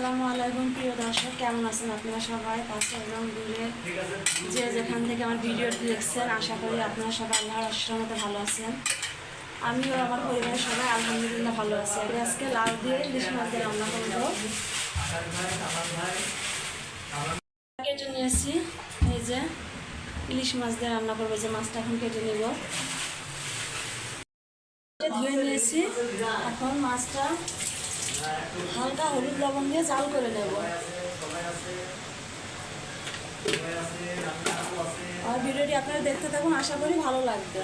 আসসালামু আলাইকুম, প্রিয় দর্শক, কেমন আছেন আপনারা সবাই? কাছে এবং দূরে যে যেখান থেকে আমার ভিডিওটি দেখছেন, আশা করি আপনারা সবাই আল্লাহর আশ্রমতে ভালো আছেন। আমিও আমার পরিবারের সবাই আলহামদুলিল্লাহ ভালো আছি। আমি আজকে লাউ দিয়ে ইলিশ মাছ দিয়ে রান্না করব। কেটে নিয়েছি এই যে ইলিশ মাছ দিয়ে রান্না করব, যে মাছটা এখন কেটে নেব। ধুয়ে নিয়েছি। এখন মাছটা হালকা হলুদ লবণ দিয়ে জাল করে নেব। আর ভিডিওটি আপনারা দেখতে থাকুন, আশা করি ভালো লাগবে।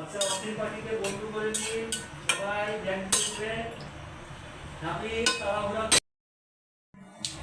আচ্ছা অস্থির পার্টিকে বন্ধু করে সবাই ব্যাংক আপনি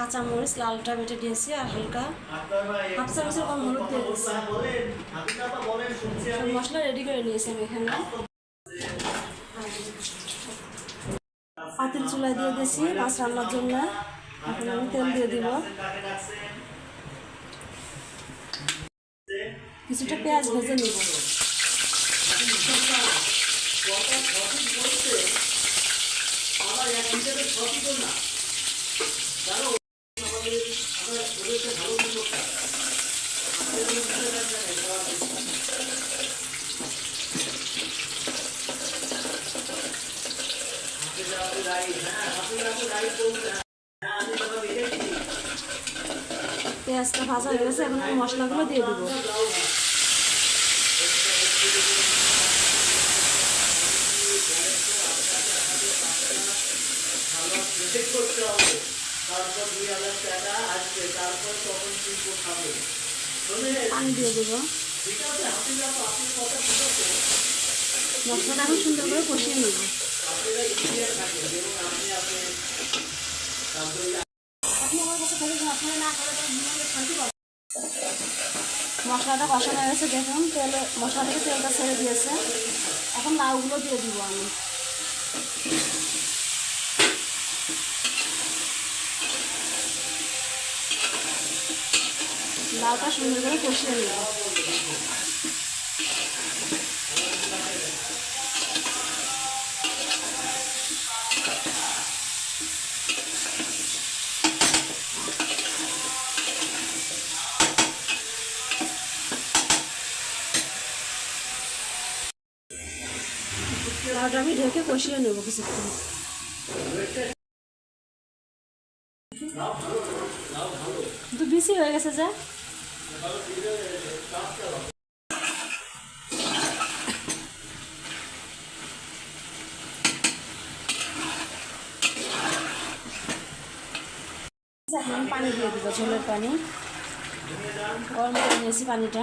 কাঁচামরিচ, লালটা বেটে দিয়েছি আর হালকা হাফ চামচের কম হলুদ দিয়ে আমি মশলা রেডি করে নিয়েছি আমি এখানে। পাতিল চুলায় দিয়ে দিয়েছি মাছ রান্নার জন্য। এখন আমি তেল দিয়ে দিব। কিছুটা পেঁয়াজ ভেজে নিব। আমার এক সঠিক না কারণ আমাদের আমরা ওদেরকে ভালো মন্দ খাই। আমাদের মধ্যে একটা নেশা আছে। হাফিজ আপু রাইট, হ্যাঁ, হাফিজ আপু রাইট বলছেন। হ্যাঁ, আমি কথা দেখেছি। পেঁয়াজটা ভাজা হয়ে গেছে, এখন মশলাগুলো দিয়ে দিব। চেক করতে তারপর দুই হাজার টাকা আসবে তারপর তখন কিন্তু খাবে ঠিক আছে হাফিজ আপু আপনার কথা আছে মশলাটা এখন সুন্দর করে কষিয়ে নিব। মশলাটা কষানো হয়ে গেছে দেখুন, তেলে মশলা থেকে তেলটা ছেড়ে দিয়েছে। এখন লাউগুলো দিয়ে দিব আমি। লাউটা সুন্দর করে কষিয়ে নিব। লাউটা আমি ঢেকে কষিয়ে নেব কিছুক্ষণ। কিন্তু বেশি হয়ে গেছে যা, এখন পানি দিয়ে দিব, ঝোলের পানি। গরম করে নিয়েছি পানিটা।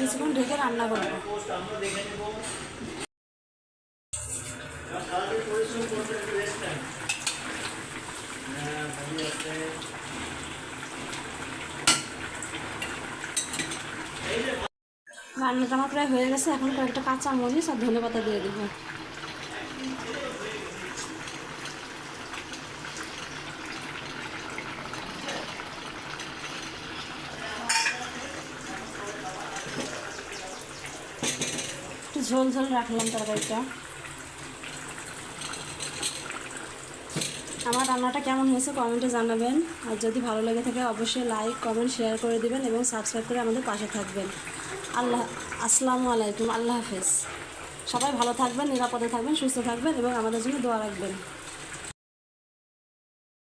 কিছুক্ষণ ঢেকে রান্না করব। রান্না আমরা প্রায় হয়ে গেছে, এখন কয়েকটা কাঁচা মরিচ আর ধনে পাতা দিয়ে দিব। ঝোল ঝোল রাখলাম তরকারিটা। আমার রান্নাটা কেমন হয়েছে কমেন্টে জানাবেন। আর যদি ভালো লেগে থাকে, অবশ্যই লাইক কমেন্ট শেয়ার করে দিবেন এবং সাবস্ক্রাইব করে আমাদের পাশে থাকবেন। আল্লাহ, আসসালামু আলাইকুম, আল্লাহ হাফেজ। সবাই ভালো থাকবেন, নিরাপদে থাকবেন, সুস্থ থাকবেন এবং আমাদের জন্য দোয়া রাখবেন।